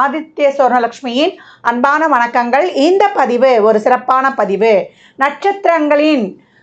ஆதித்ய சுவர்ணலக்ஷ்மியின் அன்பான வணக்கங்கள். இந்த பதிவு ஒரு சிறப்பான பதிவு. நட்சத்திரங்களின்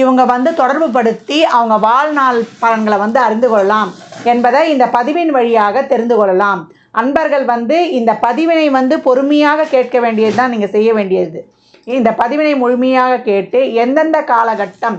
இவங்க வந்து தொடர்பு படுத்தி அவங்க வாழ்நாள் பலன்களை வந்து அறிந்து கொள்ளலாம் என்பதை இந்த பதிவின் வழியாக தெரிந்து கொள்ளலாம். அன்பர்கள் வந்து இந்த பதிவினை வந்து பொறுமையாக கேட்க வேண்டியது தான் நீங்கள் செய்ய வேண்டியது. இந்த பதிவினை முழுமையாக கேட்டு எந்தெந்த காலகட்டம்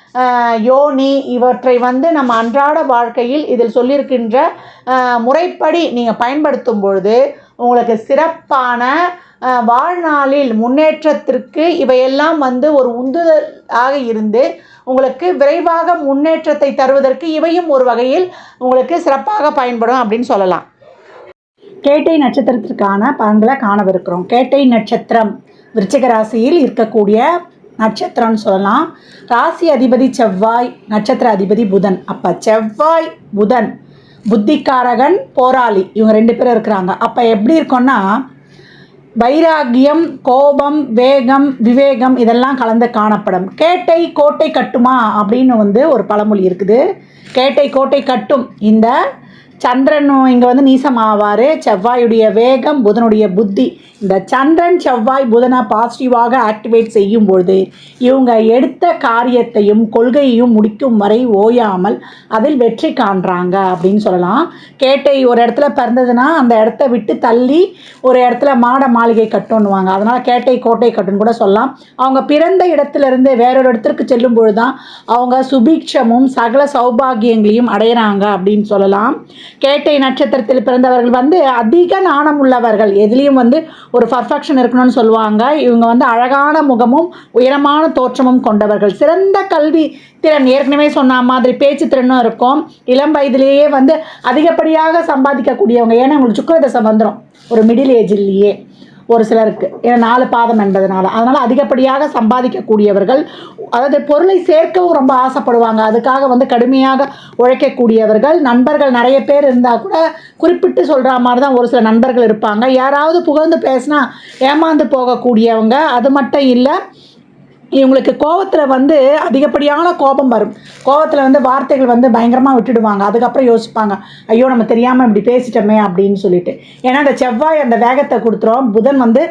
யோனி இவற்றை வந்து நம்ம அன்றாட வாழ்க்கையில் இதில் சொல்லியிருக்கின்ற முறைப்படி நீங்கள் பயன்படுத்தும் பொழுது உங்களுக்கு சிறப்பான வாழ்நாளில் முன்னேற்றத்திற்கு இவையெல்லாம் வந்து ஒரு உந்துதலாக இருந்து உங்களுக்கு விரைவாக முன்னேற்றத்தை தருவதற்கு இவையும் ஒரு வகையில் உங்களுக்கு சிறப்பாக பயன்படும் அப்படின்னு சொல்லலாம். கேட்டை நட்சத்திரத்திற்கான பலன்களை காணவிருக்கிறோம். கேட்டை நட்சத்திரம் விருச்சிக ராசியில் இருக்கக்கூடிய நட்சத்திரம்னு சொல்லலாம். ராசி அதிபதி செவ்வாய் நட்சத்திர அதிபதி புதன். அப்போ செவ்வாய் புதன். புத்திக்காரகன் போராளி. இவங்க ரெண்டு பேரும் இருக்கிறாங்க. அப்போ எப்படி இருக்கும்னா வைராகியம் கோபம் வேகம் விவேகம் இதெல்லாம் கலந்து காணப்படும். கேட்டை கோட்டை கட்டுமா அப்படின்னு வந்து ஒரு பழமொழி இருக்குது. கேட்டை கோட்டை கட்டும். இந்த சந்திரன் இங்கே வந்து நீசமாவார். செவ்வாயுடைய வேகம் புதனுடைய புத்தி. இந்த சந்திரன் செவ்வாய் புதனை பாசிட்டிவாக ஆக்டிவேட் செய்யும் பொழுது இவங்க எடுத்த காரியத்தையும் கொள்கையையும் முடிக்கும் வரை ஓயாமல் அதில் வெற்றி காண்றாங்க அப்படின்னு சொல்லலாம். கேட்டை ஒரு இடத்துல பிறந்ததுன்னா அந்த இடத்த விட்டு தள்ளி ஒரு இடத்துல மாட மாளிகை கட்டுன்னுவாங்க அதனால் கேட்டை கோட்டை கட்டுன்னு கூட சொல்லலாம். அவங்க பிறந்த இடத்துலேருந்து வேறொரு இடத்திற்கு செல்லும் பொழுது தான் அவங்க சுபீட்சமும் சகல சௌபாகியங்களையும் அடையிறாங்க அப்படின்னு சொல்லலாம். கேட்டை நட்சத்திரத்தில் பிறந்தவர்கள் வந்து அதிக நாணம் உள்ளவர்கள் எதுலேயும் வந்து ஒரு பர்ஃபெக்ஷன் இருக்கணும்னு சொல்லுவாங்க. இவங்க வந்து அழகான முகமும் உயரமான தோற்றமும் கொண்டவர்கள். சிறந்த கல்வி திறன். ஏற்கனவே சொன்ன மாதிரி பேச்சு திறனும் இருக்கும். இளம் வயதிலேயே வந்து அதிகப்படியாக சம்பாதிக்கக்கூடியவங்க. ஏன்னா உங்களுக்கு சுக்கரதசை வந்துடும் ஒரு மிடில் ஏஜ்லேயே ஒரு சிலருக்கு. ஏன்னா நாலு பாதம் என்பதனால. அதனால் அதிகப்படியாக சம்பாதிக்கக்கூடியவர்கள் அதாவது பொருளை சேர்க்கவும் ரொம்ப ஆசைப்படுவாங்க. அதுக்காக வந்து கடுமையாக உழைக்கக்கூடியவர்கள் நண்பர்கள் நிறைய பேர் இருந்தால் கூட குறிப்பிட்டு சொல்கிற மாதிரி தான் ஒரு சில நண்பர்கள் இருப்பாங்க. யாராவது புகழ்ந்து பேசினா ஏமாந்து போகக்கூடியவங்க அது மட்டும் இல்லை இவங்களுக்கு கோபத்தில் வந்து அதிகப்படியான கோபம் வரும். கோபத்தில் வந்து வார்த்தைகள் வந்து பயங்கரமாக விட்டுடுவாங்க. அதுக்கப்புறம் யோசிப்பாங்க ஐயோ நம்ம தெரியாமல் இப்படி பேசிட்டோமே அப்படின்னு சொல்லிட்டு. ஏன்னா அந்த செவ்வாய் அந்த வேகத்தை கொடுத்துரும். புதன் வந்து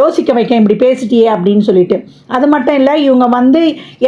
யோசிக்க வைக்க இப்படி பேசிட்டியே அப்படின்னு சொல்லிட்டு. அது மட்டும் இல்லை இவங்க வந்து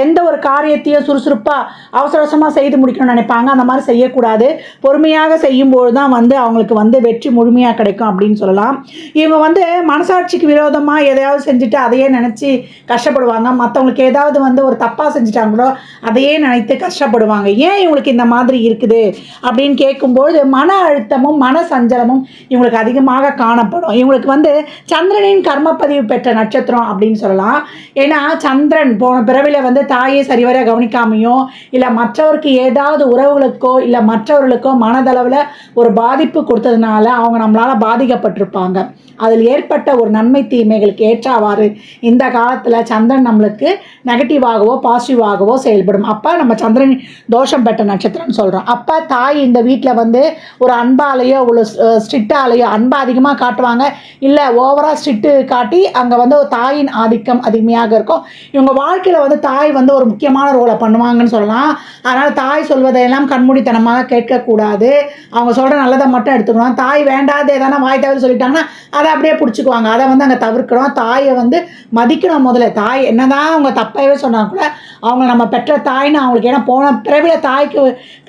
எந்த ஒரு காரியத்தையும் சுறுசுறுப்பாக அவசர அவசரமாக செய்து முடிக்கணும்னு நினைப்பாங்க. அந்த மாதிரி செய்யக்கூடாது. பொறுமையாக செய்யும்போது தான் வந்து அவங்களுக்கு வந்து வெற்றி முழுமையாக கிடைக்கும் அப்படின்னு சொல்லலாம். இவங்க வந்து மனசாட்சிக்கு விரோதமாக எதையாவது செஞ்சுட்டு அதையே நினச்சி கஷ்டப்படுவாங்க. மற்றவங்களுக்கு ஏதாவது வந்து ஒரு தப்பாக செஞ்சுட்டாங்களோ அதையே நினைத்து கஷ்டப்படுவாங்க. ஏன் இவங்களுக்கு இந்த மாதிரி இருக்குது? அப்படின்னு கேட்கும்போது மன அழுத்தமும் மன சஞ்சலமும் இவங்களுக்கு அதிகமாக காணப்படும். இவங்களுக்கு வந்து சந்திரனின் கர்மப்பதிவு பெற்ற நட்சத்திரம் அப்படின்னு சொல்லலாம். ஏன்னா சந்திரன் போன பிறவியில் வந்து தாயை சரிவர கவனிக்காமையோ இல்லை மற்றவருக்கு ஏதாவது உறவுகளுக்கோ இல்லை மற்றவர்களுக்கோ மனதளவில் ஒரு பாதிப்பு கொடுத்ததுனால அவங்க நம்மளால் பாதிக்கப்பட்டிருப்பாங்க. அதில் ஏற்பட்ட ஒரு நன்மை தீமைகளுக்கு ஏற்றாவாறு இந்த காலத்தில் சந்திரன் நம்மளுக்கு இவங்களுக்கு நெகட்டிவாகவோ பாசிட்டிவாகவோ செயல்படும். அப்போ நம்ம சந்திரன் தோஷம் பெற்ற நட்சத்திரம்னு சொல்கிறோம் அப்போ தாய் இந்த வீட்டில் வந்து ஒரு அன்பாலேயோ ஒரு ஸ்ட்ரிக்டாலேயோ அன்பை அதிகமாக காட்டுவாங்க. இல்லை ஓவராக ஸ்ட்ரிக்ட்டு காட்டி அங்கே வந்து ஒரு தாயின் ஆதிக்கம் அதிகமாக இருக்கும். இவங்க வாழ்க்கையில் வந்து தாய் வந்து ஒரு முக்கியமான ரோலை பண்ணுவாங்கன்னு சொல்லலாம். அதனால் தாய் சொல்வதையெல்லாம் கண்மூடித்தனமாக கேட்கக்கூடாது. அவங்க சொல்கிற நல்லதை மட்டும் எடுத்துக்கணும். தாய் வேண்டாத எதனா வாய் தவிர சொல்லிட்டாங்கன்னா அதை அப்படியே பிடிச்சிக்குவாங்க. அதை வந்து அங்கே தவிர்க்கணும். தாயை வந்து மதிக்கணும் முதல்ல. தாய் என்னதான் அவங்க தப்பாகவே சொன்னால் கூட அவங்க நம்ம பெற்ற தாய்னு அவங்களுக்கு ஏன்னா போன பிறவியில் தாய்க்கு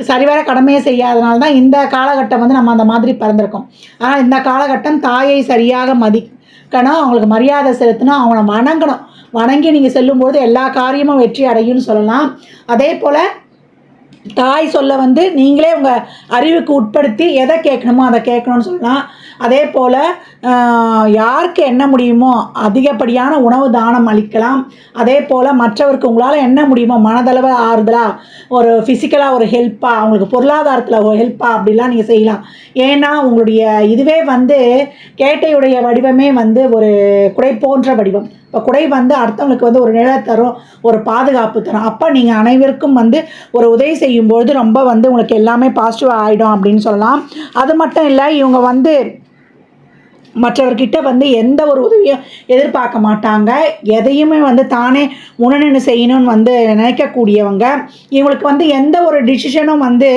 சரிவர கடமையை செய்யாதனால தான் இந்த காலகட்டம் வந்து நம்ம அந்த மாதிரி பிறந்திருக்கோம். ஆனால் இந்த காலகட்டம் தாயை சரியாக மதிக்கணும் அவங்களுக்கு மரியாதை செலுத்தணும் அவங்கள வணங்கணும். வணங்கி நீங்கள் செல்லும்போது எல்லா காரியமும் வெற்றி அடையும்னு சொல்லலாம். அதே போல் தாய் சொல்ல வந்து நீங்களே உங்கள் அறிவுக்கு உட்படுத்தி எதை கேட்கணுமோ அதை கேட்கணும்னு சொல்லலாம். அதே போல் யாருக்கு என்ன முடியுமோ அதிகப்படியான உணவு தானம் அளிக்கலாம். அதே போல் மற்றவருக்கு உங்களால் என்ன முடியுமோ மனதளவு ஆறுதலாக ஒரு ஃபிசிக்கலாக ஒரு ஹெல்ப்பாக அவங்களுக்கு பொருளாதாரத்தில் ஒரு ஹெல்ப்பாக அப்படிலாம் நீங்கள் செய்யலாம். ஏன்னா உங்களுடைய இதுவே வந்து கேட்டையுடைய வடிவமே வந்து ஒரு குடை போன்ற வடிவம். இப்போ குடை வந்து அடுத்தவங்களுக்கு வந்து ஒரு நிழலை தரும் ஒரு பாதுகாப்பு தரும். அப்போ நீங்கள் அனைவருக்கும் வந்து ஒரு உதவி செய்யும்பொழுது ரொம்ப வந்து உங்களுக்கு எல்லாமே பாசிட்டிவ் ஆகிடும் அப்படின்னு சொல்லலாம். அது மட்டும் இல்லை இவங்க வந்து மற்றவர்கிட்ட வந்து எந்த ஒரு உதவியும் எதிர்பார்க்க மாட்டாங்க. எதையுமே வந்து தானே உணனு செய்யணும்னு வந்து நினைக்கக்கூடியவங்க. இவங்களுக்கு வந்து எந்த ஒரு டிசிஷனும் வந்து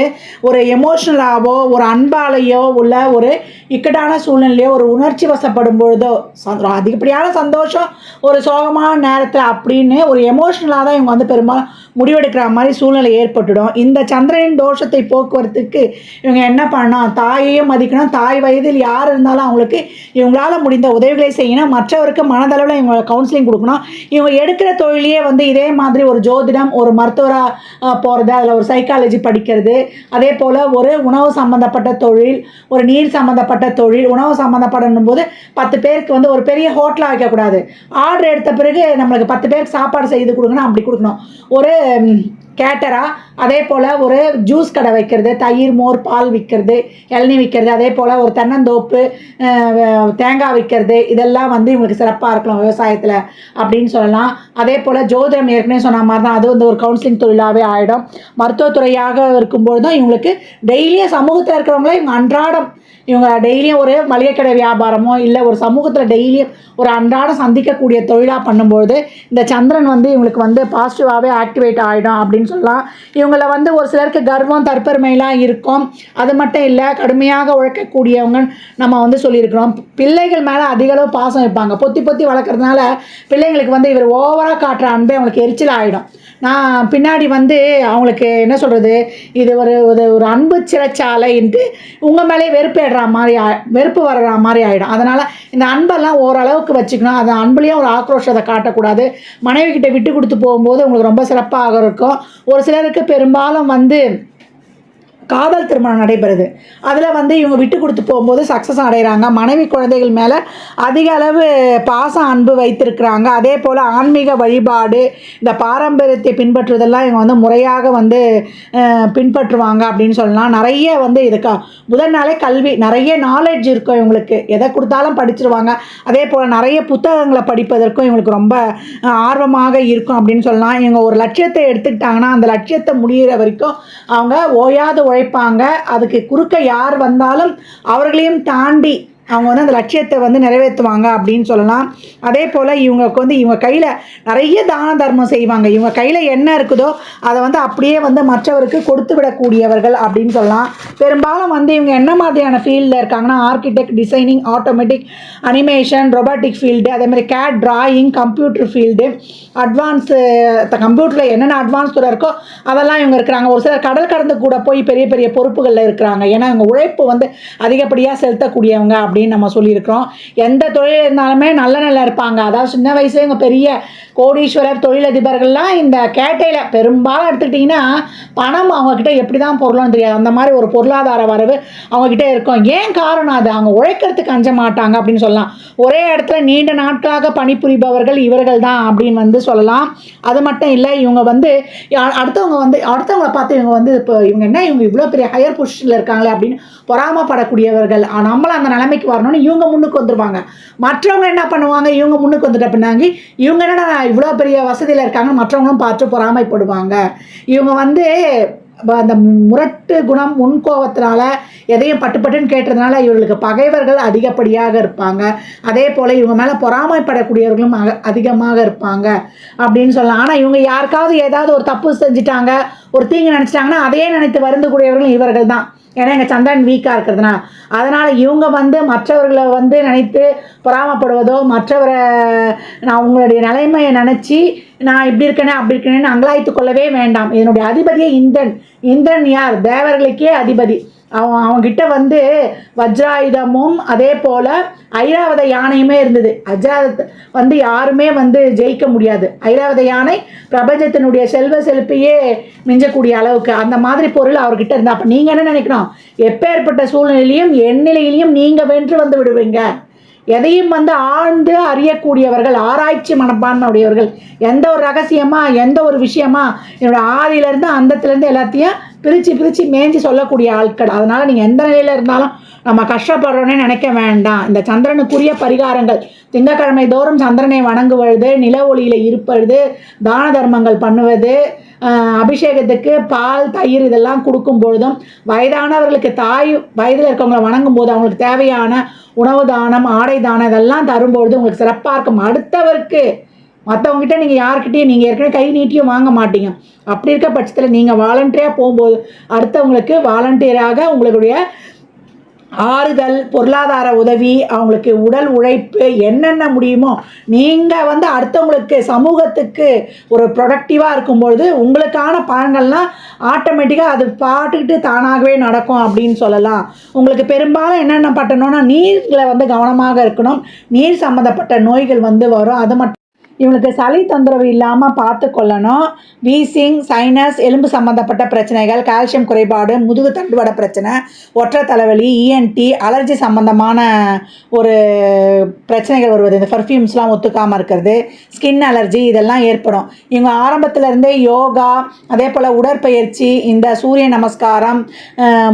ஒரு எமோஷ்னலாகவோ ஒரு அன்பாலேயோ உள்ள ஒரு இக்கட்டான சூழ்நிலையோ ஒரு உணர்ச்சி வசப்படும் பொழுதோ சந்தோ அதிகப்படியான சந்தோஷம் ஒரு சோகமான நேரத்தில் அப்படின்னு ஒரு எமோஷ்னலாக தான் இவங்க வந்து பெரும்பாலும் முடிவெடுக்கிற மாதிரி சூழ்நிலை ஏற்பட்டுடும். இந்த சந்திரனின் தோஷத்தை போக்குவரத்துக்கு இவங்க என்ன பண்ணணும்? தாயையும் மதிக்கணும். தாய் வயதில் யார் இருந்தாலும் அவங்களுக்கு இவங்களால் முடிந்த உதவிகளை செய்யணும். மற்றவருக்கு மனதளவில் இவங்க கவுன்சிலிங் கொடுக்கணும். இவங்க எடுக்கிற தொழிலையே வந்து இதே மாதிரி ஒரு ஜோதிடம் ஒரு மருத்துவராக போகிறது அதில் ஒரு சைக்காலஜி படிக்கிறது. அதே போல் ஒரு உணவு சம்மந்தப்பட்ட தொழில் ஒரு நீர் சம்மந்தப்பட்ட தொழில் உணவு சம்மந்தப்படணும் போது பத்து பேருக்கு வந்து ஒரு பெரிய ஹோட்டலாக வைக்கக்கூடாது ஆர்டர் எடுத்த பிறகு நம்மளுக்கு பத்து பேருக்கு சாப்பாடு செய்து கொடுக்கணும் அப்படி கொடுக்கணும். ஒரு கேட்டரா? அதே போல் ஒரு ஜூஸ் கடை வைக்கிறது தயிர் மோர் பால் விற்கிறது இளநீ விற்கிறது அதே போல் ஒரு தென்னந்தோப்பு தேங்காய் விற்கிறது இதெல்லாம் வந்து இவங்களுக்கு சிறப்பாக இருக்கலாம் விவசாயத்தில் அப்படின்னு சொல்லலாம். அதே போல் ஜோதிடம் ஏற்கனவே சொன்ன மாதிரி தான் அது வந்து ஒரு கவுன்சிலிங் தொழிலாகவே ஆகிடும் மருத்துவத்துறையாக இருக்கும்பொழுதும் இவங்களுக்கு டெய்லியும் சமூகத்தில் இருக்கிறவங்கள இவங்க அன்றாடம் இவங்க டெய்லியும் ஒரு மளிகை கடை வியாபாரமோ இல்லை ஒரு சமூகத்தில் டெய்லியும் ஒரு அன்றாடம் சந்திக்கக்கூடிய தொழிலாக பண்ணும்போது இந்த சந்திரன் வந்து இவங்களுக்கு வந்து பாசிட்டிவாகவே ஆக்டிவேட் ஆகிடும் அப்படின்னு சொல்லலாம். இவங்கள வந்து ஒரு சிலருக்கு கர்வம் தற்பெருமைலாம் இருக்கும். அது மட்டும் இல்லை கடுமையாக உழைக்கக்கூடியவங்க நம்ம வந்து சொல்லியிருக்கிறோம். பிள்ளைகள் மேலே அதிகளவு பாசம் வைப்பாங்க. பொத்தி பொத்தி வளர்க்குறதுனால பிள்ளைங்களுக்கு வந்து இவர் ஓவராக காட்டுற அன்பே அவங்களுக்கு எரிச்சல் ஆகிடும் நான் பின்னாடி வந்து அவங்களுக்கு என்ன சொல்கிறது இது ஒரு ஒரு ஒரு அன்பு சிறைச்சாலைன்ட்டு உங்கள் மேலே வெறுப்பேடுற வர்ற மாதிரி வெறுப்பு வர்ற மாதிரி ஆகிடும் அதனால் இந்த அன்பெல்லாம் ஓரளவுக்கு வச்சுக்கணும். அது அன்புலேயும் ஒரு ஆக்ரோஷத்தை காட்டக்கூடாது. மனைவி கிட்ட விட்டு கொடுத்து போகும்போது உங்களுக்கு ரொம்ப சிறப்பாக இருக்கும். ஒரு சிலருக்கு பெரும்பாலும் வந்து காதல் திருமணம் நடைபெறுது. அதில் வந்து இவங்க விட்டு கொடுத்து போகும்போது சக்ஸஸ் அடைகிறாங்க மனைவி குழந்தைகள் மேலே அதிக அளவு பாசம் அன்பு வைத்திருக்கிறாங்க. அதே போல் ஆன்மீக வழிபாடு இந்த பாரம்பரியத்தை பின்பற்றுவதெல்லாம் இவங்க வந்து முறையாக வந்து பின்பற்றுவாங்க அப்படின்னு சொல்லலாம். நிறைய வந்து இதுக்கா முதல் நாளே கல்வி நிறைய நாலேஜ் இருக்கும் இவங்களுக்கு. எதை கொடுத்தாலும் படிச்சிருவாங்க. அதே போல் நிறைய புத்தகங்களை படிப்பதற்கும் இவங்களுக்கு ரொம்ப ஆர்வமாக இருக்கும் அப்படின்னு சொல்லலாம். இவங்க ஒரு லட்சியத்தை எடுத்துக்கிட்டாங்கன்னா அந்த லட்சியத்தை முடிகிற வரைக்கும் அவங்க ஓயாது உழைப்பாங்க அதுக்கு குறுக்க யார் வந்தாலும் அவர்களையும் தாண்டி அவங்க வந்து அந்த லட்சியத்தை வந்து நிறைவேற்றுவாங்க அப்படின்னு சொல்லலாம். அதே போல் இவங்களுக்கு வந்து இவங்க கையில் நிறைய தான தர்மம் செய்வாங்க. இவங்க கையில் என்ன இருக்குதோ அதை வந்து அப்படியே வந்து மற்றவருக்கு கொடுத்து விடக்கூடியவர்கள் அப்படின்னு சொல்லலாம். பெரும்பாலும் வந்து இவங்க என்ன மாதிரியான ஃபீல்டில் இருக்காங்கன்னா architect designing automatic animation robotic field அதே மாதிரி CAD drawing computer field advance கம்ப்யூட்டரில் என்னென்ன அட்வான்ஸ் துறை இருக்கோ அதெல்லாம் இவங்க இருக்கிறாங்க. ஒரு சிலர் கடல் கடந்து கூட போய் பெரிய பெரிய பொறுப்புகளில் இருக்கிறாங்க. ஏன்னா இவங்க உழைப்பு வந்து அதிகப்படியாக செலுத்தக்கூடியவங்க அப்படின்னு நம்ம சொல்லியிருக்கிறோம். எந்த தொழில் இருந்தாலுமே நல்ல நல்லா இருப்பாங்க. அதாவது சின்ன வயசுல இவங்க பெரிய கோடீஸ்வரர் தொழிலதிபர்கள்லாம் இந்த கேட்டையில் பெரும்பாலும் எடுத்துக்கிட்டிங்கன்னா பணம் அவங்கக்கிட்ட எப்படி தான் பொருளும் தெரியாது. அந்த மாதிரி ஒரு பொருளாதார வரவு அவங்கக்கிட்ட இருக்கும். ஏன் காரணம் அது? அவங்க உழைக்கிறதுக்கு அஞ்ச மாட்டாங்க அப்படின்னு சொல்லலாம். ஒரே இடத்துல நீண்ட நாட்களாக பணிபுரிபவர்கள் இவர்கள் தான் அப்படின்னு வந்து சொல்லலாம். அது மட்டும் இல்லை இவங்க வந்து அடுத்தவங்க வந்து அடுத்தவங்களை பார்த்து இவங்க வந்து இப்போ இவங்க என்ன இவங்க இவ்வளோ பெரிய ஹையர் பொசிஷனில் இருக்காங்களே அப்படின்னு பொறாமப்படக்கூடியவர்கள். ஆ, நம்மளும் அந்த நிலைமைக்கு வரணும்னு இவங்க முன்னுக்கு வந்துருவாங்க. மற்றவங்க என்ன பண்ணுவாங்க? இவங்க முன்னுக்கு வந்துட்ட பின்னாங்க இவங்க என்னடா இவ்வளோ பெரிய வசதியில் இருக்காங்க மற்றவங்களும் பார்த்து பொறாமைப்படுவாங்க. இவங்க வந்து அந்த முரட்டு குணம் முன்கோபத்தினால எதையும் பட்டு பட்டுன்னு கேட்டதுனால இவர்களுக்கு பகைவர்கள் அதிகப்படியாக இருப்பாங்க. அதே போல் இவங்க மேலே பொறாமைப்படக்கூடியவர்களும் அதிகமாக இருப்பாங்க அப்படின்னு சொல்லலாம். ஆனால் இவங்க யாருக்காவது ஏதாவது ஒரு தப்பு செஞ்சுட்டாங்க ஒரு தீங்கு நினச்சிட்டாங்கன்னா அதையே நினைத்து வருந்தக்கூடியவர்களும் இவர்கள் தான். ஏன்னா எங்கள் சந்திரன் வீக்காக இருக்கிறதுனால அதனால் இவங்க வந்து மற்றவர்களை வந்து நினைத்து பொறாமப்படுவதோ மற்றவரை நான் உங்களுடைய நிலைமையை நினச்சி நான் இப்படி இருக்கேனே அப்படி இருக்கேனேன்னு அங்கலாய்த்து கொள்ளவே வேண்டாம். இதனுடைய அதிபதியே இந்திரன். இந்திரன் யார்? தேவர்களுக்கே அதிபதி. அவன் அவன்கிட்ட வந்து வஜ்ராயுதமும் அதே போல் ஐராவத யானையுமே இருந்தது. அஜாத வந்து யாருமே வந்து ஜெயிக்க முடியாது. ஐராவத யானை பிரபஞ்சத்தினுடைய செல்வ செழிப்பையே மிஞ்சக்கூடிய அளவுக்கு அந்த மாதிரி பொருள் அவர்கிட்ட இருந்தால் அப்போ நீங்கள் என்ன நினைக்கணும்? எப்பேற்பட்ட சூழ்நிலையிலையும் எந்நிலையிலையும் நீங்கள் வென்று வந்து விடுவீங்க. எதையும் வந்து ஆழ்ந்து அறியக்கூடியவர்கள் ஆராய்ச்சி மனப்பான்மையுடையவர்கள் எந்த ஒரு ரகசியமாக எந்த ஒரு விஷயமா என்னோட ஆதியிலேருந்து அந்தத்துலேருந்து எல்லாத்தையும் பிரித்து பிரித்து மேய்ஞ்சி சொல்லக்கூடிய ஆட்கள். அதனால் நீங்கள் எந்த நிலையில் இருந்தாலும் நம்ம கஷ்டப்படுறோன்னே நினைக்க வேண்டாம். இந்த சந்திரனுக்குரிய பரிகாரங்கள். திங்கக்கிழமை தோறும் சந்திரனை வணங்குவது நில ஒளியில் இருப்பது தான தர்மங்கள் பண்ணுவது அபிஷேகத்துக்கு பால் தயிர் இதெல்லாம் கொடுக்கும் பொழுதும் வயதானவர்களுக்கு தாய் வயதில் இருக்கவங்களை வணங்கும் போது அவங்களுக்கு தேவையான உணவு தானம் ஆடை தானம் இதெல்லாம் தரும்பொழுது உங்களுக்கு சிறப்பாக இருக்கும். அடுத்தவருக்கு மற்றவங்ககிட்ட நீங்கள் யார்கிட்டையும் நீங்கள் ஏற்கனவே கை நீட்டியும் வாங்க மாட்டீங்க. அப்படி இருக்க பட்சத்தில் நீங்கள் வாலண்டியராக போகும்போது அடுத்தவங்களுக்கு வாலண்டியராக உங்களுடைய ஆறுதல் பொருளாதார உதவி அவங்களுக்கு உடல் உழைப்பு என்னென்ன முடியுமோ நீங்கள் வந்து அடுத்தவங்களுக்கு சமூகத்துக்கு ஒரு ப்ரொடக்டிவாக இருக்கும்பொழுது உங்களுக்கான பலன்கள்லாம் ஆட்டோமேட்டிக்காக அது பாட்டுக்கிட்டு தானாகவே நடக்கும் அப்படின்னு சொல்லலாம். உங்களுக்கு பெரும்பாலும் என்னென்ன பட்டணும்னா நீரில் வந்து கவனமாக இருக்கணும். நீர் சம்மந்தப்பட்ட நோய்கள் வந்து வரும். அது மட்டும் இவனுக்கு சளி தொந்தரவு இல்லாமல் பார்த்து கொள்ளணும். வீசிங் சைனஸ் எலும்பு சம்மந்தப்பட்ட பிரச்சனைகள் கால்சியம் குறைபாடு முதுகு தண்டுவட பிரச்சனை ஒற்றை தலைவலி இஎன்டி அலர்ஜி சம்மந்தமான ஒரு பிரச்சனைகள் வருவது. இந்த பர்ஃப்யூம்ஸ்லாம் ஒத்துக்காமல் இருக்கிறது. ஸ்கின் அலர்ஜி இதெல்லாம் ஏற்படும். இவங்க ஆரம்பத்துல இருந்தே யோகா அதே போல் உடற்பயிற்சி இந்த சூரிய நமஸ்காரம்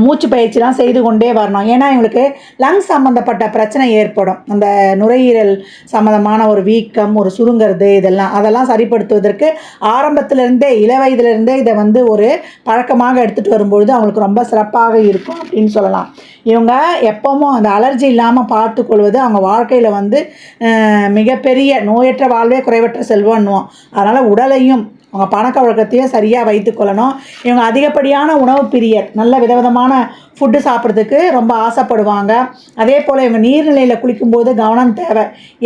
மூச்சு பயிற்சிலாம் செய்து கொண்டே வரணும். ஏன்னா இவங்களுக்கு லங்ஸ் சம்மந்தப்பட்ட பிரச்சனை ஏற்படும். அந்த நுரையீரல் சம்மந்தமான ஒரு வீக்கம் ஒரு சுருங்கிறது இதெல்லாம் அதெல்லாம் சரிப்படுத்துவதற்கு ஆரம்பத்திலிருந்தே இள வயதிலிருந்தே இதை வந்து ஒரு பழக்கமாக எடுத்துகிட்டு வரும்பொழுது அவங்களுக்கு ரொம்ப சிறப்பாக இருக்கும் அப்படின்னு சொல்லலாம். இவங்க எப்பவும் அந்த அலர்ஜி இல்லாமல் பார்த்துக்கொள்வது அவங்க வாழ்க்கையில் வந்து மிகப்பெரிய நோயற்ற வாழ்வே குறைவற்ற செல்வன்னுவோம். அதனால் உடலையும் அவங்க பணக்க வழக்கத்தையும் சரியாக வைத்துக்கொள்ளணும் இவங்க அதிகப்படியான உணவு பிரியர் நல்ல விதவிதமான ஃபுட்டு சாப்பிட்றதுக்கு ரொம்ப ஆசைப்படுவாங்க. அதே போல் இவங்க நீர்நிலையில் குளிக்கும்போது கவனம் தேவை.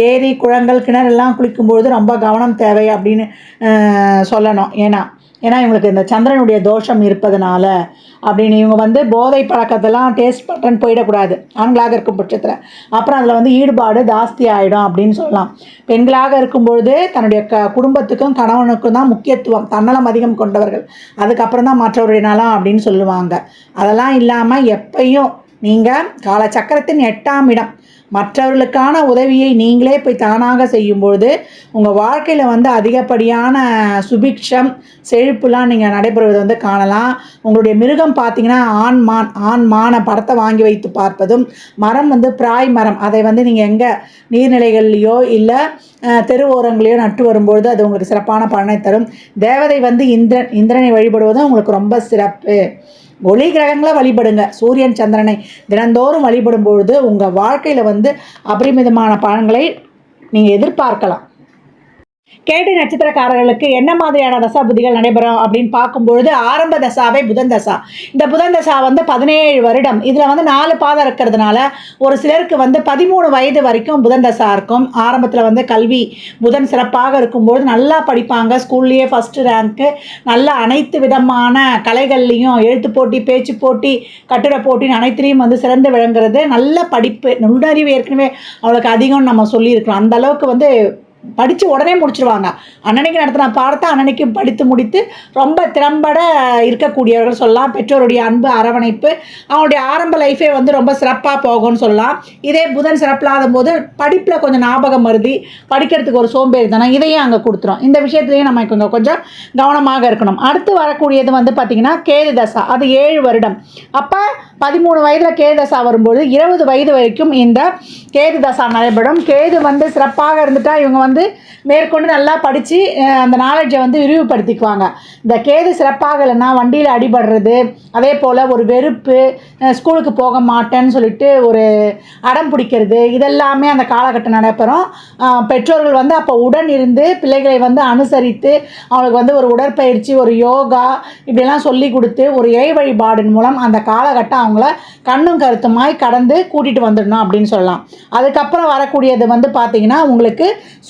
ஏரி குளங்கள் கிணறெல்லாம் குளிக்கும்போது ரொம்ப கவனம் தேவை அப்படின்னு சொல்லணும். ஏன்னா ஏன்னா இவங்களுக்கு இந்த சந்திரனுடைய தோஷம் இருப்பதனால அப்படின்னு இவங்க வந்து போதை பழக்கத்தெல்லாம் டேஸ்ட் பண்ணுறேன்னு போயிடக்கூடாது. ஆண்களாக இருக்கும் பட்சத்தில். அப்புறம் அதில் வந்து ஈடுபாடு ஜாஸ்தி ஆகிடும் அப்படின்னு சொல்லலாம். பெண்களாக இருக்கும்பொழுது தன்னுடைய க குடும்பத்துக்கும் கணவனுக்கும் தான் முக்கியத்துவம். தன்னலம் அதிகம் கொண்டவர்கள். அதுக்கப்புறம் தான் மற்றவருடைய நலம் அப்படின்னு சொல்லுவாங்க. அதெல்லாம் இல்லாமல் எப்பையும் நீங்கள் காலச்சக்கரத்தின் எட்டாம் இடம். மற்றவர்களுக்கான உதவியை நீங்களே போய் தானாக செய்யும்பொழுது உங்கள் வாழ்க்கையில் வந்து அதிகப்படியான சுபிக்ஷம் செழிப்புலாம் நீங்கள் நடைபெறுவதை வந்து காணலாம். உங்களுடைய மிருகம் பார்த்தீங்கன்னா ஆண் மான் ஆண் மான படத்தை வாங்கி வைத்து பார்ப்பதும் மரம் வந்து பிராய் மரம். அதை வந்து நீங்கள் எங்கே நீர்நிலைகள்லையோ இல்லை தெரு ஓரங்களையோ நட்டு வரும்பொழுது அது உங்களுக்கு சிறப்பான பலனை தரும். தேவதை வந்து இந்திரன் இந்திரனை வழிபடுவதும் உங்களுக்கு ரொம்ப சிறப்பு. ஒளி கிரகங்களை வழிபடுங்க. சூரியன் சந்திரனை தினந்தோறும் வழிபடும் பொழுது உங்கள் வாழ்க்கையில் வந்து அபரிமிதமான பலன்களை நீங்கள் எதிர்பார்க்கலாம். கேட்டு நட்சத்திரக்காரர்களுக்கு என்ன மாதிரியான தசா புதிகள் நடைபெறும் அப்படின்னு பார்க்கும்பொழுது ஆரம்ப தசாவே புதன் தசா. இந்த புதன் தசா வந்து பதினேழு வருடம். இதில் வந்து நாலு பாதம் இருக்கிறதுனால ஒரு சிலருக்கு வந்து பதிமூணு வயது வரைக்கும் புதன் தசா இருக்கும். ஆரம்பத்தில் வந்து கல்வி புதன் சிறப்பாக இருக்கும்போது நல்லா படிப்பாங்க. ஸ்கூல்லேயே ஃபஸ்ட்டு ரேங்க்கு நல்ல அனைத்து விதமான கலைகள்லேயும் எழுத்து போட்டி பேச்சு போட்டி கட்டிட போட்டின்னு அனைத்துலேயும் வந்து சிறந்து விளங்குறது. நல்ல படிப்பு. நுண்ணறிவு ஏற்கனவே அவளுக்கு அதிகம்னு நம்ம சொல்லியிருக்கிறோம். அந்த அளவுக்கு வந்து படித்து உடனே முடிச்சிருவாங்க. அன்னன்னைக்கு நடத்தின பாடத்தை அன்னன்னைக்கு படித்து முடித்து ரொம்ப திறம்பட இருக்கக்கூடியவர்கள் சொல்லலாம். பெற்றோருடைய அன்பு அரவணைப்பு அவனுடைய ஆரம்ப லைஃபே வந்து ரொம்ப சிறப்பாக போகும்னு சொல்லலாம். இதே புதன் சிறப்பில்லாத போது படிப்பில் கொஞ்சம் ஞாபகம் மருதி படிக்கிறதுக்கு ஒரு சோம்பேறி தானே இதையும் அங்கே கொடுத்துரும். இந்த விஷயத்துலையும் நம்ம கொஞ்சம் கொஞ்சம் கவனமாக இருக்கணும். அடுத்து வரக்கூடியது வந்து பார்த்திங்கன்னா கேது தசா. அது ஏழு வருடம். அப்போ பதிமூணு வயதில் கேது தசா வரும்போது இருபது வயது வரைக்கும் இந்த கேது தசா நடைபெறும். கேது வந்து சிறப்பாக இருந்துட்டால் இவங்க வந்து மேற்கொண்டு நல்லா படித்து அந்த நாலேஜை வந்து விரிவுபடுத்திக்குவாங்க. இந்த கேது சிறப்பாக இல்லைன்னா வண்டியில் அடிபடுறது அதே போல் ஒரு வெறுப்பு ஸ்கூலுக்கு போக மாட்டேன்னு சொல்லிட்டு ஒரு அடம் பிடிக்கிறது இதெல்லாமே அந்த காலகட்டம் நடைபெறும். பெற்றோர்கள் வந்து அப்போ உடன் இருந்து பிள்ளைகளை வந்து அனுசரித்து அவங்களுக்கு வந்து ஒரு உடற்பயிற்சி ஒரு யோகா இப்படிலாம் சொல்லி கொடுத்து ஒரு இறை வழிபாடின் மூலம் அந்த காலகட்டம் அவங்கள கண்ணும் கருத்துமாய் கடந்து கூட்டிகிட்டு வந்துடணும் அப்படின்னு சொல்லலாம். அதுக்கப்புறம் வரக்கூடியது வந்து பார்த்திங்கன்னா உங்களுக்கு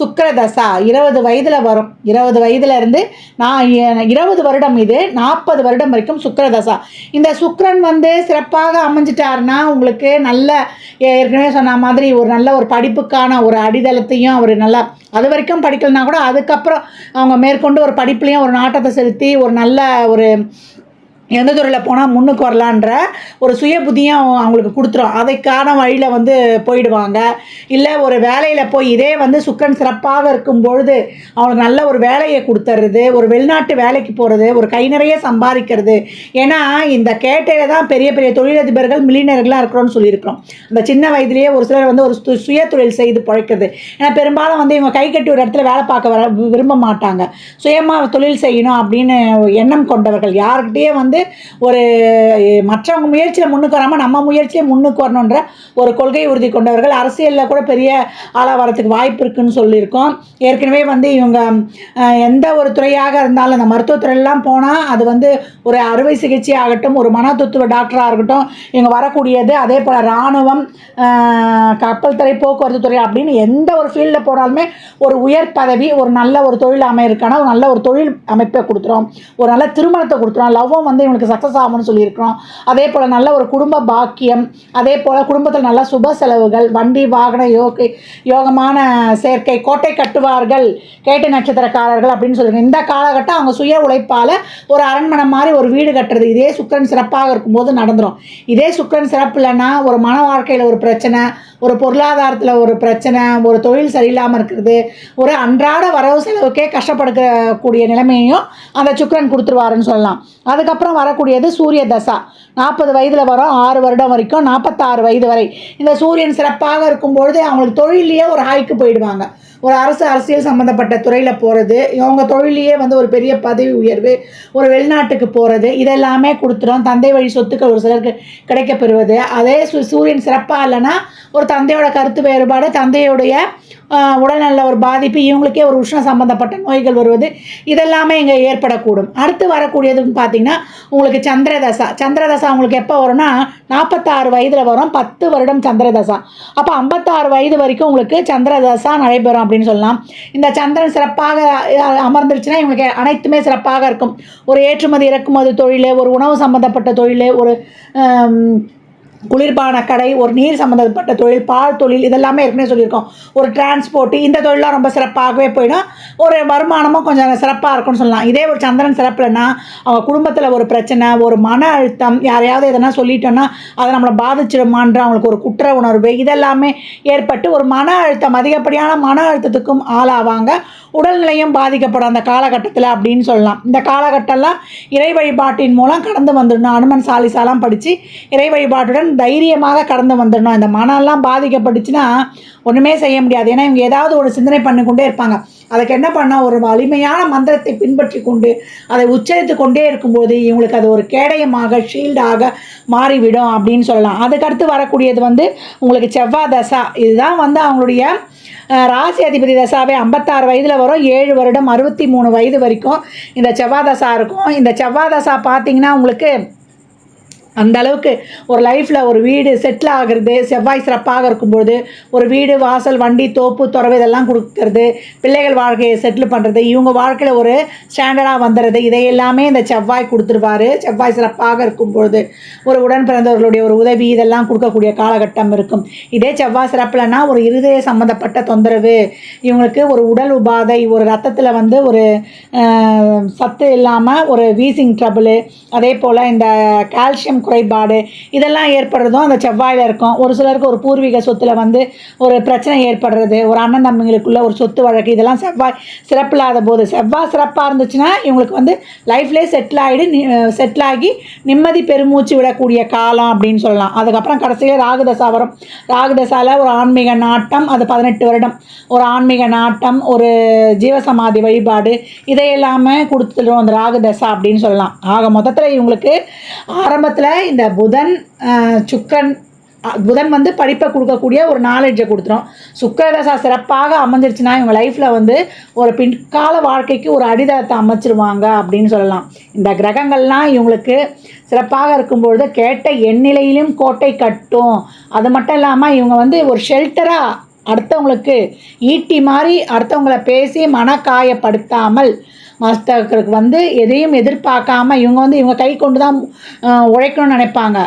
சுக்கிரதசா இருபது வயதில் வரும். இருபது வயதுலேருந்து நான் இருபது வருடம் இது நாற்பது வருடம் வரைக்கும் சுக்கிரதசா. இந்த சுக்கரன் வந்து சிறப்பாக அமைஞ்சிட்டாருன்னா உங்களுக்கு நல்ல ஏற்கனவே சொன்ன மாதிரி ஒரு நல்ல ஒரு படிப்புக்கான ஒரு அடித்தளத்தையும் அவர் நல்லா அது வரைக்கும் படிக்கலைன்னா கூட அதுக்கப்புறம் அவங்க மேற்கொண்டு ஒரு படிப்புலேயும் ஒரு நாட்டத்தை செலுத்தி ஒரு நல்ல ஒரு எந்த துறையில் போனால் முன்னுக்கு வரலான்ற ஒரு சுய புத்தியும் அவங்களுக்கு கொடுத்துரும். அதைக்கான வழியில் வந்து போயிடுவாங்க. இல்லை ஒரு வேலையில் போய் இதே வந்து சுக்கன் சிறப்பாக இருக்கும் பொழுது அவங்களுக்கு நல்ல ஒரு வேலையை கொடுத்துறது ஒரு வெளிநாட்டு வேலைக்கு போகிறது ஒரு கை நிறைய சம்பாதிக்கிறது. ஏன்னா இந்த கேட்டையில் தான் பெரிய பெரிய தொழிலதிபர்கள் மில்லினர்களாக இருக்கிறோன்னு சொல்லியிருக்கிறோம். அந்த சின்ன வயதிலேயே ஒரு சிலர் வந்து ஒரு சு- சுய தொழில் செய்து பழைக்கிறது. ஏன்னா பெரும்பாலும் வந்து இவங்க கை கட்டி ஒரு இடத்துல வேலை பார்க்க வர விரும்ப மாட்டாங்க. சுயமாக தொழில் செய்யணும் அப்படின்னு எண்ணம் கொண்டவர்கள் யார்கிட்டயே வந்து ஒரு மற்றவங்க முயற்சியில் முன்னுக்கு வராமல் நம்ம முயற்சியை முன்னுக்கு வரணுன்ற ஒரு கொள்கை உறுதி கொண்டவர்கள். அரசியலில் கூட பெரிய ஆளாக வரத்துக்கு வாய்ப்பு இருக்குன்னு சொல்லியிருக்கோம். ஏற்கனவே வந்து இவங்க எந்த ஒரு துறையாக இருந்தாலும் அந்த மருத்துவத்துறையெல்லாம் போனால் அது வந்து ஒரு அறுவை சிகிச்சை ஆகட்டும் ஒரு மனோதத்துவ டாக்டராக இருக்கட்டும் இவங்க வரக்கூடியது அதே போல் இராணுவம் கப்பல் துறை போக்குவரத்து துறை அப்படின்னு எந்த ஒரு ஃபீல்டில் போனாலுமே ஒரு உயர் பதவி ஒரு நல்ல ஒரு தொழில் அமையிருக்கான ஒரு நல்ல ஒரு தொழில் அமைப்பை கொடுத்துரும். ஒரு நல்ல திருமணத்தை கொடுத்துரும். லவ்வும் வந்து இவனுக்கு சக்ஸஸ் ஆகும்னு சொல்லியிருக்கிறோம். அதே போல் நல்ல ஒரு குடும்ப பாக்கியம் அதே போல் குடும்பத்தில் நல்ல சுப செலவுகள் வண்டி வாகன யோகை யோகமான சேர்க்கை கோட்டை கட்டுவார்கள் கேட்டு நட்சத்திரக்காரர்கள் அப்படின்னு சொல்லுங்க. இந்த காலகட்டம் அவங்க சுய உழைப்பால் ஒரு அரண்மனை மாதிரி ஒரு வீடு கட்டுறது. இதே சுக்கரன் சிறப்பாக இருக்கும்போது நடந்துடும் இதே சுக்கரன் சிறப்பு இல்லைன்னா ஒரு மன வாழ்க்கையில் ஒரு பிரச்சனை ஒரு பொருளாதாரத்தில் ஒரு பிரச்சனை ஒரு தொழில் சரியில்லாமல் இருக்கிறது ஒரு அன்றாட வரவு செலவுக்கே கஷ்டப்படுக்கக்கூடிய நிலைமையையும் அந்த சுக்கரன் கொடுத்துருவாருன்னு சொல்லலாம். அதுக்கப்புறம் வரக்கூடியது சூரிய தசா. நாற்பது வயதில் வரும் ஆறு வருடம் வரைக்கும் நாற்பத்தாறு வயது வரை. இந்த சூரியன் சிறப்பாக இருக்கும்பொழுது அவங்களுக்கு தொழிலையே ஒரு ஹாய்க்கு போயிடுவாங்க. ஒரு அரசு அரசியல் சம்மந்தப்பட்ட துறையில் போகிறது இவங்க தொழிலையே வந்து ஒரு பெரிய பதவி உயர்வு ஒரு வெளிநாட்டுக்கு போகிறது இதெல்லாமே கொடுத்துரும். தந்தை வழி சொத்துக்கள் ஒரு சிலருக்கு கிடைக்கப்பெறுவது. அதே சூ சூரியன் சிறப்பாக இல்லைன்னா ஒரு தந்தையோட கருத்து வேறுபாடு தந்தையுடைய உடல்நல ஒரு பாதிப்பு இவங்களுக்கே ஒரு உஷ்ண சம்பந்தப்பட்ட நோய்கள் வருவது இதெல்லாமே இங்கே ஏற்படக்கூடும். அடுத்து வரக்கூடியதுன்னு பார்த்தீங்கன்னா உங்களுக்கு சந்திரதசா. சந்திரதசா உங்களுக்கு எப்போ வரும்னா நாற்பத்தாறு வயதில் வரும் பத்து வருடம் சந்திரதசா. அப்போ ஐம்பத்தாறு வயது வரைக்கும் உங்களுக்கு சந்திரதசா நடைபெறும் அப்படின்னு சொல்லலாம். இந்த சந்திரன் சிறப்பாக அமர்ந்துருச்சுன்னா இவங்களுக்கு அனைத்துமே சிறப்பாக இருக்கும். ஒரு ஏற்றுமதி இறக்குமதி தொழில் ஒரு உணவு சம்மந்தப்பட்ட தொழில் ஒரு குளிர்பான கடை ஒரு நீர் சம்மந்தப்பட்ட தொழில் பால் தொழில் இதெல்லாமே ஏற்கனவே சொல்லியிருக்கோம். ஒரு டிரான்ஸ்போர்ட்டு இந்த தொழிலாம் ரொம்ப சிறப்பாகவே போயிடும். ஒரு வருமானமும் கொஞ்சம் சிறப்பாக இருக்கும்னு சொல்லலாம். இதே ஒரு சந்திரன் சிறப்புலன்னா அவங்க குடும்பத்தில் ஒரு பிரச்சனை ஒரு மன அழுத்தம் யாரையாவது எதனா சொல்லிட்டோன்னா அதை நம்மளை பாதிச்சிடுமான்ற அவங்களுக்கு ஒரு குற்ற உணர்வு இதெல்லாமே ஏற்பட்டு ஒரு மன அழுத்தம் அதிகப்படியான மன அழுத்தத்துக்கும் ஆளாவாங்க. உடல்நிலையும் பாதிக்கப்படும் அந்த காலகட்டத்தில் அப்படின்னு சொல்லலாம். இந்த காலகட்டம்லாம் இறை வழிபாட்டின் மூலம் கடந்து வந்துடணும். அனுமன் சாலிசாலாம் படித்து இறை வழிபாட்டுடன் தைரியமாக கடந்து வந்துடணும். இந்த மனம்லாம் பாதிக்கப்பட்டுச்சுன்னா ஒன்றுமே செய்ய முடியாது. ஏன்னா இவங்க ஏதாவது ஒரு சிந்தனை பண்ணிக்கொண்டே இருப்பாங்க. அதுக்கு என்ன பண்ணால் ஒரு வலிமையான மந்திரத்தை பின்பற்றி கொண்டு அதை உச்சரித்து கொண்டே இருக்கும்போது இவங்களுக்கு அது ஒரு கேடயமாக ஷீல்டாக மாறிவிடும் அப்படின்னு சொல்லலாம். அதுக்கடுத்து வரக்கூடியது வந்து உங்களுக்கு செவ்வாய் தசா. இதுதான் வந்து அவங்களுடைய ராசி அதிபதி தசாவே ஐம்பத்தாறு வயதில் வரும். ஏழு வருடம் அறுபத்தி மூணு வயது வரைக்கும் இந்த செவ்வாய் தசா இருக்கும். இந்த செவ்வாய் தசா பார்த்தீங்கன்னா உங்களுக்கு அந்த அளவுக்கு ஒரு லைஃப்பில் ஒரு வீடு செட்டில் ஆகிறது செவ்வாய் சிறப்பாக இருக்கும்பொழுது ஒரு வீடு வாசல் வண்டி தோப்பு துறவு இதெல்லாம் கொடுக்கறது பிள்ளைகள் வாழ்க்கையை செட்டில் பண்ணுறது இவங்க வாழ்க்கையில் ஒரு ஸ்டாண்டர்டாக வந்துடுறது இதையெல்லாமே இந்த செவ்வாய் கொடுத்துருவாரு. செவ்வாய் சிறப்பாக இருக்கும் பொழுது ஒரு உடன் பிறந்தவர்களுடைய ஒரு உதவி இதெல்லாம் கொடுக்கக்கூடிய காலகட்டம் இருக்கும். இதே செவ்வாய் சிறப்புலன்னா ஒரு இருதய சம்மந்தப்பட்ட தொந்தரவு இவங்களுக்கு ஒரு உடல் உபாதை ஒரு ரத்தத்தில் வந்து ஒரு சத்து இல்லாமல் ஒரு வீசிங் ட்ரபுளு அதே போல் இந்த கால்சியம் குறைபாடு இதெல்லாம் ஏற்படுறதும் அந்த செவ்வாயில் இருக்கும். ஒரு சிலருக்கு ஒரு பூர்வீக சொத்தில் வந்து ஒரு பிரச்சனை ஏற்படுறது ஒரு அண்ணன் தம்பிங்களுக்குள்ள ஒரு சொத்து வழக்கு இதெல்லாம் செவ்வாய் சிறப்பில்லாத போது. செவ்வாய் சிறப்பாக இருந்துச்சுன்னா இவங்களுக்கு வந்து லைஃப்லேயே செட்டில் ஆகிடு செட்டில் ஆகி நிம்மதி பெருமூச்சு விடக்கூடிய காலம் அப்படின்னு சொல்லலாம். அதுக்கப்புறம் கடைசியில் ராகுதசா வரும். ராகுதசாவில் ஒரு ஆன்மீக நாட்டம் அது பதினெட்டு வருடம். ஒரு ஆன்மீக நாட்டம் ஒரு ஜீவசமாதி வழிபாடு இதையெல்லாமே கொடுத்துருவோம் அந்த ராகுதசா அப்படின்னு சொல்லலாம். ஆக மொத்தத்தில் இவங்களுக்கு ஆரம்பத்தில் இந்த புதன் சுக்கன் புதன் வந்து படிப்பை கொடுக்கக்கூடிய ஒரு நாலேஜை கொடுத்துரும். சுக்கரதசா சிறப்பாக அமைஞ்சிருச்சுன்னா இவங்க லைஃப்பில் வந்து ஒரு பின்கால வாழ்க்கைக்கு ஒரு அடித்தளத்தை அமைச்சிருவாங்க அப்படின்னு சொல்லலாம். இந்த கிரகங்கள்லாம் இவங்களுக்கு சிறப்பாக இருக்கும்பொழுது கேட்ட எண்ணிலையிலும் கோட்டை கட்டும். அது மட்டும் இல்லாமல் இவங்க வந்து ஒரு ஷெல்டராக அடுத்தவங்களுக்கு ஈட்டி மாதிரி அடுத்தவங்களை பேசி மனக்காயப்படுத்தாமல் மற்றவர்களுக்கு வந்து எதையும் எதிர்பார்க்காம இவங்க வந்து இவங்க கை கொண்டு தான் உழைக்கணும்னு நினைப்பாங்க.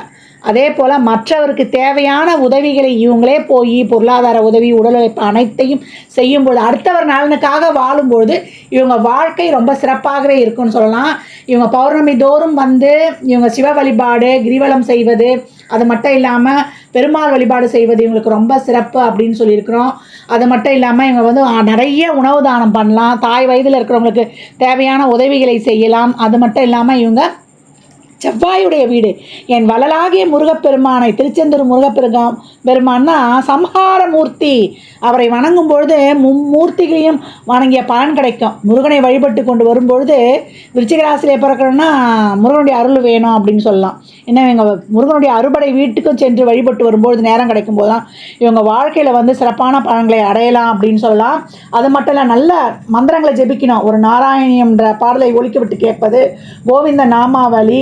அதே போல் மற்றவருக்கு தேவையான உதவிகளை இவங்களே போய் பொருளாதார உதவி உடல் உழைப்பு அனைத்தையும் செய்யும்போது அடுத்தவர் நலனுக்காக வாழும்பொழுது இவங்க வாழ்க்கை ரொம்ப சிறப்பாகவே இருக்கும்னு சொல்லலாம். இவங்க பௌர்ணமி தோறும் வந்து இவங்க சிவ வழிபாடு கிரிவலம் செய்வது அது மட்டும் இல்லாமல் பெருமாள் வழிபாடு செய்வது இவங்களுக்கு ரொம்ப சிறப்பு அப்படின்னு சொல்லியிருக்கிறோம். அது மட்டும் இல்லாமல் இவங்க வந்து நிறைய உணவு தானம் பண்ணலாம். தாய் வயதில் இருக்கிறவங்களுக்கு தேவையான உதவிகளை செய்யலாம். அது மட்டும் இல்லாமல் இவங்க செவ்வாயுடைய வீடு. என் வளலாகிய முருகப்பெருமானை திருச்செந்தூர் முருகப்பெருகா பெருமான்னா சம்ஹார மூர்த்தி அவரை வணங்கும் பொழுது மும்மூர்த்திகளையும் வணங்கிய பலன் கிடைக்கும். முருகனை வழிபட்டு கொண்டு வரும்பொழுது விருச்சிகராசிலே பிறக்கணும்னா முருகனுடைய அருள் வேணும் அப்படின்னு சொல்லலாம். என்ன இவங்க முருகனுடைய அறுபடை வீட்டுக்கும் சென்று வழிபட்டு வரும்பொழுது நேரம் கிடைக்கும் போது தான் இவங்க வாழ்க்கையில் வந்து சிறப்பான பலன்களை அடையலாம் அப்படின்னு சொல்லலாம். அது மட்டும் இல்லை நல்ல மந்திரங்களை ஜெபிக்கணும். ஒரு நாராயணியம்ன்ற பாடலை ஒழிக்க விட்டு கேட்பது கோவிந்த நாமாவளி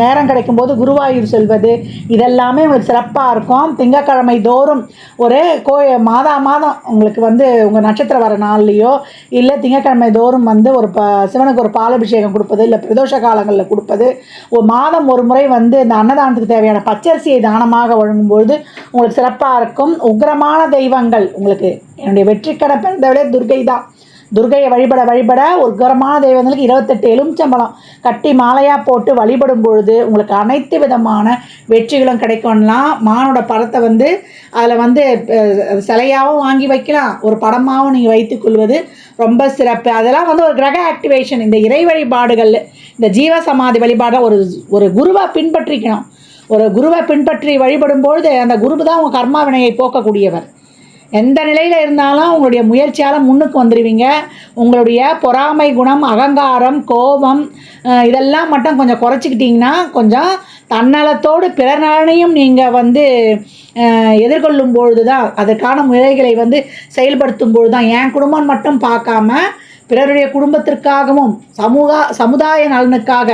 நேரம் கிடைக்கும்போது குருவாயூர் செல்வது இதெல்லாமே உங்களுக்கு சிறப்பாக இருக்கும். திங்கக்கிழமை தோறும் ஒரு கோ மாதா மாதம் உங்களுக்கு வந்து உங்கள் நட்சத்திரம் வர நாள்லையோ இல்லை திங்கக்கிழமை தோறும் வந்து ஒரு ப சிவனுக்கு ஒரு பாலபிஷேகம் கொடுப்பது இல்லை பிரதோஷ காலங்களில் கொடுப்பது ஒரு மாதம் ஒரு முறை வந்து இந்த அன்னதானத்துக்கு தேவையான பச்சரிசியை தானமாக வழங்கும்பொழுது உங்களுக்கு சிறப்பாக இருக்கும். உக்கிரமான தெய்வங்கள் உங்களுக்கு என்னுடைய வெற்றிக்கடை பிறந்தவளே துர்கை தான் துர்கையை வழிபட வழிபட ஒரு கரமான தெய்வங்களுக்கு இருபத்தெட்டு எலுமிச்சம்பழம் கட்டி மாலையாக போட்டு வழிபடும் பொழுது உங்களுக்கு அனைத்து விதமான வெற்றிகளும் கிடைக்கும்லாம் மானோட படத்தை வந்து அதில் வந்து சிலையாகவும் வாங்கி வைக்கலாம். ஒரு படமாகவும் நீங்கள் வைத்துக்கொள்வது ரொம்ப சிறப்பு. அதெல்லாம் வந்து ஒரு கிரக ஆக்டிவேஷன் இந்த இறை வழிபாடுகள் இந்த ஜீவ சமாதி வழிபாடை ஒரு ஒரு குருவை பின்பற்றிக்கணும். ஒரு குருவை பின்பற்றி வழிபடும் பொழுது அந்த குரு தான் உங்கள் கர்மா வினையை போக்கக்கூடியவர். எந்த நிலையில் இருந்தாலும் உங்களுடைய முயற்சியால் முன்னுக்கு வந்துடுவீங்க உங்களுடைய பொறாமை குணம் அகங்காரம் கோபம் இதெல்லாம் மட்டும் கொஞ்சம் குறைச்சிக்கிட்டிங்கன்னா கொஞ்சம் தன்னலத்தோடு பிறர் நலனையும் நீங்கள் வந்து எதிர்கொள்ளும் பொழுது தான் அதற்கான முறைகளை வந்து செயல்படுத்தும் பொழுது தான் என் குடும்பம் மட்டும் பார்க்காம பிறருடைய குடும்பத்திற்காகவும் சமூக சமுதாய நலனுக்காக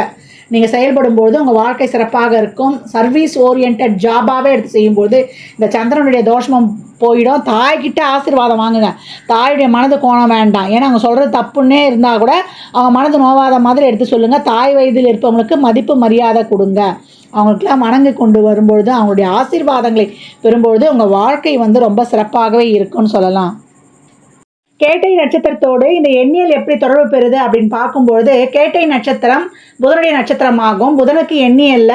நீங்கள் செயல்படும்போது உங்கள் வாழ்க்கை சிறப்பாக இருக்கும். சர்வீஸ் ஓரியன்ட் ஜாபாகவே எடுத்து செய்யும்போது இந்த சந்திரனுடைய தோஷமும் போயிடும். தாய்கிட்ட ஆசீர்வாதம் வாங்குங்க. தாயுடைய மனது கோணம் வேண்டாம். ஏன்னா அவங்க சொல்கிறது தப்புன்னே இருந்தால் கூட அவங்க மனது நோவாத மாதிரி எடுத்து சொல்லுங்கள் தாய் வயதில் இருப்பவங்களுக்கு மதிப்பு மரியாதை கொடுங்க. அவங்களுக்கெல்லாம் வணங்கி கொண்டு வரும்பொழுது அவங்களுடைய ஆசீர்வாதங்களை பெறும்பொழுது உங்கள் வாழ்க்கை வந்து ரொம்ப சிறப்பாகவே இருக்கும்னு சொல்லலாம். கேட்டை நட்சத்திரத்தோடு இந்த எண்ணியல் எப்படி தொடர்பு பெறுது அப்படின்னு பார்க்கும்பொழுது கேட்டை நட்சத்திரம் புதனுடைய நட்சத்திரமாகும். புதனுக்கு எண்ணியல்ல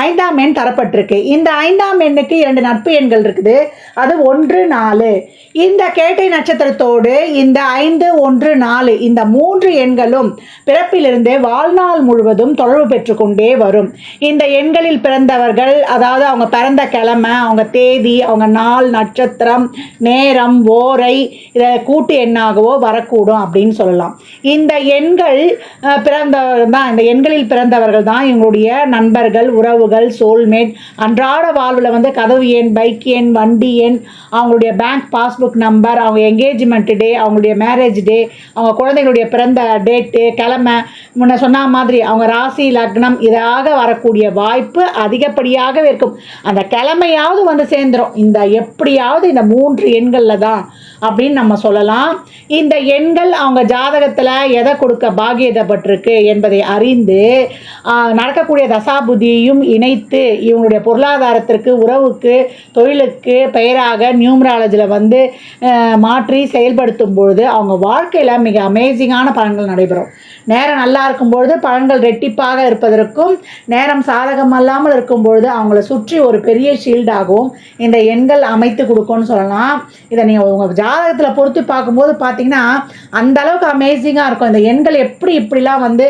ஐந்தாம் எண் தரப்பட்டிருக்கு. இந்த ஐந்தாம் எண்ணுக்கு இரண்டு நட்பு எண்கள் இருக்குது. அது ஒன்று நாலு. இந்த கேட்டை நட்சத்திரத்தோடு இந்த ஐந்து ஒன்று நாலு இந்த மூன்று எண்களும் பிறப்பிலிருந்தே வாழ்நாள் முழுவதும் தொடர்பு பெற்றுக்கொண்டே வரும். இந்த எண்களில் பிறந்தவர்கள் அதாவது அவங்க பிறந்த கிழமை அவங்க தேதி அவங்க நாள் நட்சத்திரம் நேரம் ஓரை இதை கூட்டு எண்ணாகவோ வரக்கூடும் அப்படின்னு சொல்லலாம். இந்த எண்கள் பிறந்தவர் தான் இந்த எண்களில் பிறந்தவர்கள் தான் இவங்களுடைய நண்பர்கள் உறவு உறவுகள் சோல்மேட் அன்றாட வாழ்வில் வந்து கதவு எண் பைக் எண் வண்டி எண் அவங்களுடைய பேங்க் பாஸ்புக் நம்பர் அவங்க என்கேஜ்மெண்ட் டே அவங்களுடைய மேரேஜ் டே அவங்க குழந்தைகளுடைய பிறந்த டேட்டு கிழமை முன்ன சொன்ன மாதிரி அவங்க ராசி லக்னம் இதாக வரக்கூடிய வாய்ப்பு அதிகப்படியாகவே இருக்கும். அந்த கிழமையாவது வந்து சேர்ந்துடும் இந்த எப்படியாவது இந்த மூன்று எண்களில் தான் அப்படின்னு நம்ம சொல்லலாம். இந்த எண்கள் அவங்க ஜாதகத்தில் எதை கொடுக்க பாகியதப்பட்டிருக்கு என்பதை அறிந்து நடக்கக்கூடிய தசாபுதியையும் இணைத்து இவங்களுடைய பொருளாதாரத்திற்கு உறவுக்கு தொழிலுக்கு பெயராக நியூமராலஜியில் வந்து மாற்றி செயல்படுத்தும் பொழுது அவங்க வாழ்க்கையில் மிக அமேசிங்கான பலன்கள் நடைபெறும். நேரம் நல்லா இருக்கும்பொழுது பழங்கள் ரெட்டிப்பாக இருப்பதற்கும் நேரம் சாதகம் அல்லாமல் அவங்கள சுற்றி ஒரு பெரிய ஷீல்டாகவும் இந்த எண்கள் அமைத்து கொடுக்கும்னு சொல்லலாம். இதை நீங்கள் உங்கள் ஜாதகத்தில் பொறுத்து பார்க்கும்போது பார்த்தீங்கன்னா அந்த அளவுக்கு அமேசிங்காக இருக்கும். இந்த எண்கள் எப்படி இப்படிலாம் வந்து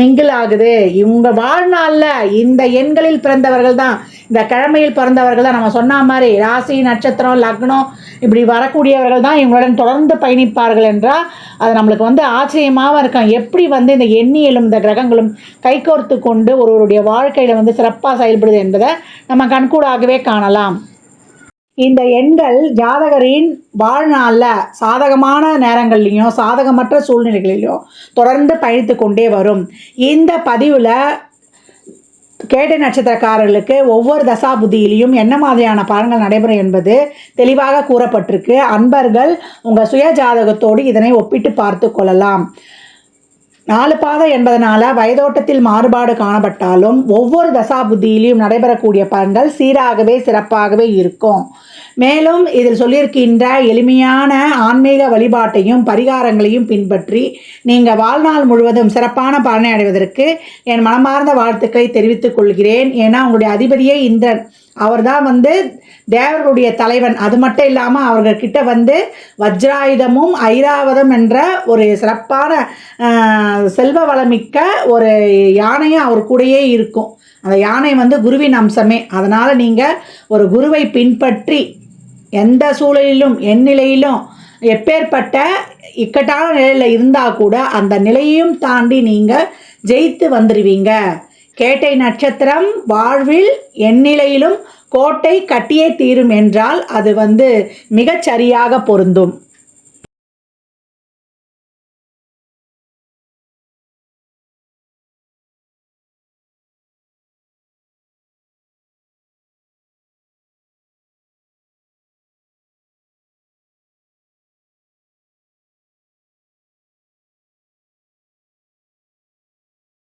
மிங்கிள் ஆகுது. இவங்க வாழ்நாளில் இந்த எண்களில் பிறந்தவர்கள் தான். இந்த கிழமையில் பிறந்தவர்கள் தான். நம்ம சொன்ன மாதிரி ராசி நட்சத்திரம் லக்னம் இப்படி வரக்கூடியவர்கள் தான் இவங்களுடன் தொடர்ந்து பயணிப்பார்கள் என்றால் அது நம்மளுக்கு வந்து ஆச்சரியமாகவும் இருக்கும். எப்படி வந்து இந்த எண்ணியலும் இந்த கிரகங்களும் கைகோர்த்து கொண்டு ஒருவருடைய வாழ்க்கையில் வந்து சிறப்பாக செயல்படுது என்பதை நம்ம கண்கூடாகவே காணலாம். இந்த எண்கள் ஜாதகரின் வாழ்நாளில் சாதகமான நேரங்கள்லையும் சாதகமற்ற சூழ்நிலைகளிலும் தொடர்ந்து பயணித்து கொண்டே வரும். இந்த பதிவில் கேட்டை நட்சத்திரக்காரர்களுக்கு ஒவ்வொரு தசாபுதியிலையும் என்ன மாதிரியான பலன்கள் நடைபெறும் என்பது தெளிவாக கூறப்பட்டிருக்கு. அன்பர்கள் உங்கள் சுய ஜாதகத்தோடு இதனை ஒப்பிட்டு பார்த்து கொள்ளலாம். நாலு பாதை என்பதனால வயதோட்டத்தில் மாறுபாடு காணப்பட்டாலும் ஒவ்வொரு தசாபுத்தியிலையும் நடைபெறக்கூடிய பலன்கள் சீராகவே சிறப்பாகவே இருக்கும். மேலும் இதில் சொல்லியிருக்கின்ற எளிமையான ஆன்மீக வழிபாட்டையும் பரிகாரங்களையும் பின்பற்றி நீங்கள் வாழ்நாள் முழுவதும் சிறப்பான பலனை அடைவதற்கு என் மனமார்ந்த வாழ்த்துக்களை தெரிவித்துக் கொள்கிறேன். ஏன்னா உங்களுடைய அதிபதியே இந்திரன். அவர்தான் வந்து தேவர்களுடைய தலைவன். அது மட்டும் இல்லாமல் அவர்கள்கிட்ட வந்து வஜ்ராயுதமும் ஐராவதம் என்ற ஒரு சிறப்பான செல்வ வளமிக்க ஒரு யானையும் அவர் கூடயே இருக்கும். அந்த யானை வந்து குருவின் அம்சமே. அதனால் நீங்கள் ஒரு குருவை பின்பற்றி எந்த சூழலிலும் எந்நிலையிலும் எப்பேற்பட்ட இக்கட்டான நிலையில் இருந்தால் கூட அந்த நிலையையும் தாண்டி நீங்கள் ஜெயித்து வந்துடுவீங்க கேட்டை நட்சத்திரம் வாழ்வில் எந்நிலையிலும் கோட்டை கட்டியே தீரும் என்றால் அது வந்து மிகச்சரியாக பொருந்தும்.